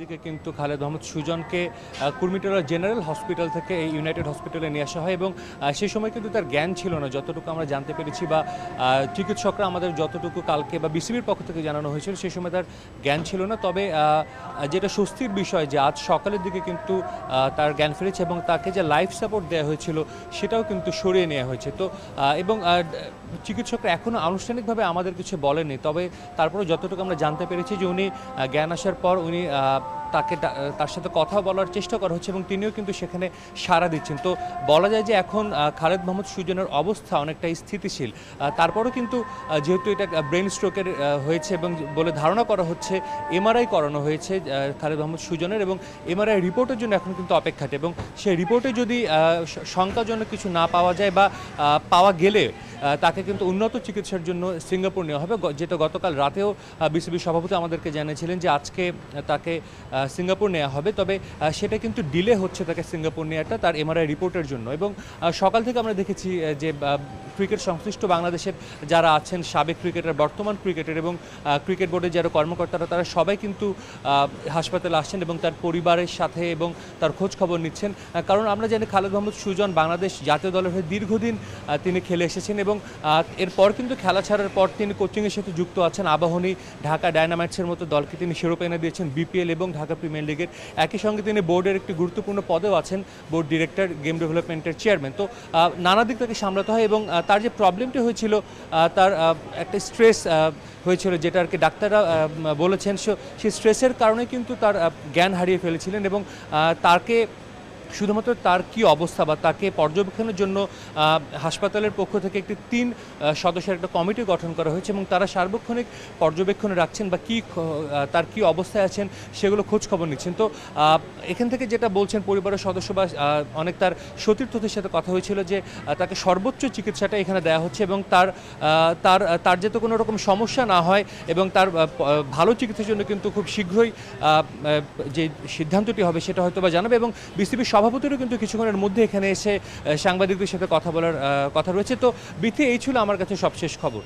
দিকে কিন্তু খালেদ মোহাম্মদ সুজনকে কুর্মিটোলা জেনারেল হসপিটাল থেকে এই ইউনাইটেড হসপিটালে নিয়ে আসা হয় এবং সেই সময় কিন্তু তার জ্ঞান ছিল না, যতটুকু আমরা জানতে পেরেছি বা চিকিৎসকরা আমাদের যতটুকু কালকে বা বিসিবির পক্ষ থেকে জানানো হয়েছিল সেই সময় তার জ্ঞান ছিল না। তবে যেটা স্বস্তির বিষয় যে আজ সকালের দিকে কিন্তু তার জ্ঞান ফিরেছে এবং তাকে যে লাইফ সাপোর্ট দেওয়া হয়েছিল সেটাও কিন্তু সরিয়ে নেওয়া হয়েছে। তো এবং চিকিৎসকরা এখনও আনুষ্ঠানিকভাবে আমাদের কিছু বলেনি তবে তারপরে যতটুকু আমরা জানতে পেরেছি যে উনি জ্ঞান আসার পর উনি তাকে তার সাথে কথা বলার চেষ্টা করা হচ্ছে এবং তিনিও কিন্তু সেখানে সাড়া দিচ্ছেন। তো বলা যায় যে এখন খালেদ মোহাম্মদ সুজনের অবস্থা অনেকটাই স্থিতিশীল। তারপরও কিন্তু যেহেতু এটা ব্রেন স্ট্রোকের হয়েছে এবং বলে ধারণা করা হচ্ছে এমআরআই করানো হয়েছে খালেদ মোহাম্মদ সুজনের এবং এমআরআই রিপোর্টের জন্য এখন কিন্তু অপেক্ষাতে এবং সেই রিপোর্টে যদি শঙ্কাজনক কিছু না পাওয়া যায় বা পাওয়া গেলে তাকে কিন্তু উন্নত চিকিৎসার জন্য সিঙ্গাপুর নেওয়া হবে। যেটা গতকাল রাতেও বিসিবি সভাপতি আমাদেরকে জানিয়েছিলেন যে আজকে তাকে সিঙ্গাপুর নেওয়া হবে। তবে সেটা কিন্তু ডিলে হচ্ছে তাকে সিঙ্গাপুর নেওয়াটা তার এমআরআই রিপোর্টের জন্য। এবং সকাল থেকে আমরা দেখেছি যে ক্রিকেট সংশ্লিষ্ট বাংলাদেশের যারা আছেন, সাবেক ক্রিকেটার, বর্তমান ক্রিকেটার এবং ক্রিকেট বোর্ডের যারা কর্মকর্তারা, তারা সবাই কিন্তু হাসপাতালে আসছেন এবং তার পরিবারের সাথে এবং তার খোঁজ খবর নিচ্ছেন। কারণ আমরা জানি খালেদ মোহাম্মদ সুজন বাংলাদেশ জাতীয় দলের হয়ে দীর্ঘদিন তিনি খেলে এসেছেন এবং এরপর কিন্তু খেলা ছাড়ার পর তিনি কোচিংয়ের সাথে যুক্ত আছেন। আবাহনী ঢাকা ডায়নামাইটসের মতো দলকে তিনি শিরোপা এনে দিয়েছেন বিপিএল এবং ঢাকা প্রিমিয়ার লিগের। একই সঙ্গে তিনি বোর্ডের একটি গুরুত্বপূর্ণ পদেও আছেন, বোর্ড ডিরেক্টর, গেম ডেভেলপমেন্টের চেয়ারম্যান। তো নানা দিক তাকে সামলাতে হয় এবং তার যে প্রবলেমটি হয়েছিল তার একটা স্ট্রেস হয়েছিল যেটা আর কি ডাক্তাররা বলেছেন। সো, সেই স্ট্রেসের কারণে কিন্তু তার জ্ঞান হারিয়ে ফেলেছিলেন এবং তাকে শুধুমাত্র তার কি অবস্থা বা তাকে পর্যবেক্ষণের জন্য হাসপাতালের পক্ষ থেকে একটি তিন সদস্যের একটা কমিটি গঠন করা হয়েছে এবং তারা সার্বক্ষণিক পর্যবেক্ষণে রাখছেন বা কি তার কি অবস্থায় আছেন সেগুলো খোঁজ খবর নিচ্ছেন। তো এখান থেকে যেটা বলছেন পরিবারের সদস্য বা অনেক তার সতীর্থদের সাথে কথা হয়েছিল যে তাকে সর্বোচ্চ চিকিৎসাটা এখানে দেওয়া হচ্ছে এবং তার তার তার যাতে কোনো রকম সমস্যা না হয় এবং তার ভালো চিকিৎসার জন্য কিন্তু খুব শীঘ্রই যে সিদ্ধান্তটি হবে সেটা হয়তো বা জানাবে এবং বিসিবি সভাপতিরও কিন্তু কিছুক্ষণের মধ্যে এখানে এসে সাংবাদিকদের সাথে কথা বলার কথা রয়েছে। তো বিথি, এই ছিল আমার কাছে সবশেষ খবর।